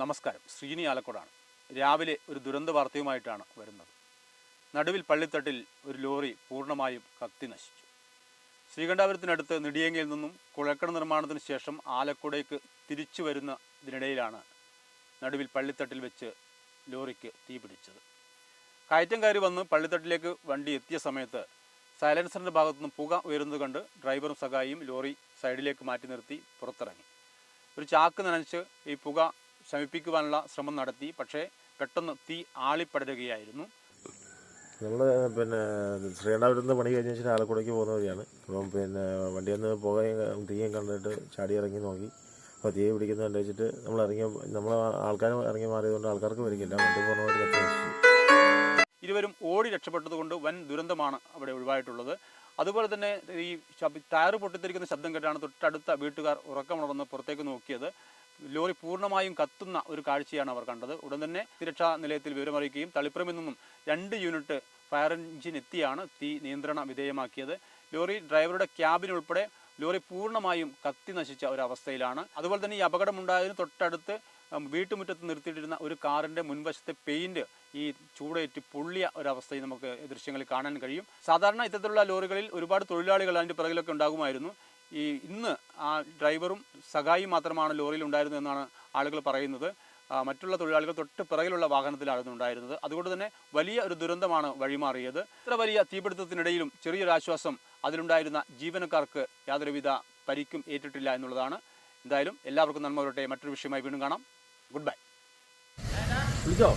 നമസ്കാരം. ശ്രീനി ആലക്കോടാണ്. രാവിലെ ഒരു ദുരന്ത വാർത്തയുമായിട്ടാണ് വരുന്നത്. നടുവിൽ പള്ളിത്തട്ടിൽ ഒരു ലോറി പൂർണമായും കത്തി നശിച്ചു. ശ്രീകണ്ഠാപുരത്തിനടുത്ത് നെടിയങ്ങയിൽ നിന്നും കുഴക്കട നിർമ്മാണത്തിന് ശേഷം ആലക്കോടേക്ക് തിരിച്ചു വരുന്ന ഇതിനിടയിലാണ് നടുവിൽ പള്ളിത്തട്ടിൽ വെച്ച് ലോറിക്ക് തീ പിടിച്ചത്. കയറ്റം കയറി വന്ന് പള്ളിത്തട്ടിലേക്ക് വണ്ടി എത്തിയ സമയത്ത് സൈലൻസറിന്റെ ഭാഗത്തുനിന്ന് പുക ഉയരുന്നത് കണ്ട് ഡ്രൈവറും സഹായിയും ലോറി സൈഡിലേക്ക് മാറ്റി നിർത്തി പുറത്തിറങ്ങി. ഒരു ചാക്ക് നനച്ച് ഈ പുക ശമിപ്പിക്കുവാനുള്ള ശ്രമം നടത്തി. പക്ഷേ പെട്ടെന്ന് തീ ആളിപ്പടരുകയായിരുന്നു. നമ്മൾ പിന്നെ ശ്രീകണ്ഠാപുരത്ത് നിന്ന് പണി കഴിഞ്ഞ ശേഷം ആലക്കുടയ്ക്ക് പോകുന്ന വഴിയാണ്. അപ്പം പിന്നെ വണ്ടിയിൽ നിന്ന് പുകയും തീയും കണ്ടിട്ട് ചാടി ഇറങ്ങി നോക്കി. അപ്പോൾ തീ പിടിക്കുന്ന കണ്ടു വെച്ചിട്ട് നമ്മൾ ഇറങ്ങിയ നമ്മൾ ആൾക്കാർ ഇറങ്ങി മാറിയതുകൊണ്ട് ആൾക്കാർക്ക് വരികയില്ല വണ്ടി പോകുന്നവർ ഇരുവരും ഓടി രക്ഷപ്പെട്ടതുകൊണ്ട് വൻ ദുരന്തമാണ് അവിടെ ഒഴിവായിട്ടുള്ളത്. അതുപോലെ തന്നെ ഈ ടയർ പൊട്ടിത്തെറിക്കുന്ന ശബ്ദം കേട്ടാണ് തൊട്ടടുത്ത വീട്ടുകാർ ഉറക്കമുണർന്ന് പുറത്തേക്ക് നോക്കിയത്. ലോറി പൂർണമായും കത്തുന്ന ഒരു കാഴ്ചയാണ് അവർ കണ്ടത്. ഉടൻ തന്നെ സുരക്ഷാ നിലയത്തിൽ വിവരമറിയിക്കുകയും തളിപ്പുറമിൽ നിന്നും രണ്ട് യൂണിറ്റ് ഫയർ എഞ്ചിൻ എത്തിയാണ് തീ നിയന്ത്രണ വിധേയമാക്കിയത്. ലോറി ഡ്രൈവറുടെ ക്യാബിനുൾപ്പെടെ ലോറി പൂർണമായും കത്തി നശിച്ച ഒരവസ്ഥയിലാണ് അതുപോലെ തന്നെ ഈ അപകടമുണ്ടായതിന് തൊട്ടടുത്ത് വീട്ടുമുറ്റത്ത് നിർത്തിയിട്ടിരുന്ന ഒരു കാറിന്റെ മുൻവശത്തെ പെയിന്റ് ഈ ചൂടേറ്റ് പൊള്ളിയ ഒരവസ്ഥയും നമുക്ക് ദൃശ്യങ്ങളിൽ കാണാൻ കഴിയും. സാധാരണ ഇത്തരത്തിലുള്ള ലോറികളിൽ ഒരുപാട് തൊഴിലാളികൾ അതിന്റെ പിറകിലൊക്കെ ഉണ്ടാകുമായിരുന്നു. ഈ ഇന്ന് ആ ഡ്രൈവറും സഹായിയും മാത്രമാണ് ലോറിയിൽ ഉണ്ടായിരുന്നത് എന്നാണ് ആളുകൾ പറയുന്നത്. മറ്റുള്ള തൊഴിലാളികൾ തൊട്ട് പിറകിലുള്ള വാഹനത്തിലായിരുന്നു ഉണ്ടായിരുന്നത്. അതുകൊണ്ട് തന്നെ വലിയ ഒരു ദുരന്തമാണ് വഴിമാറിയത്. ഇത്ര വലിയ തീപിടുത്തത്തിനിടയിലും ചെറിയൊരു ആശ്വാസം അതിലുണ്ടായിരുന്ന ജീവനക്കാർക്ക് യാതൊരുവിധ പരിക്കും ഏറ്റിട്ടില്ല എന്നുള്ളതാണ്. എന്തായാലും എല്ലാവർക്കും നന്മ വരട്ടെ. മറ്റൊരു വിഷയമായി വീണ്ടും കാണാം. ഗുഡ് ബൈ വിളിച്ചോ?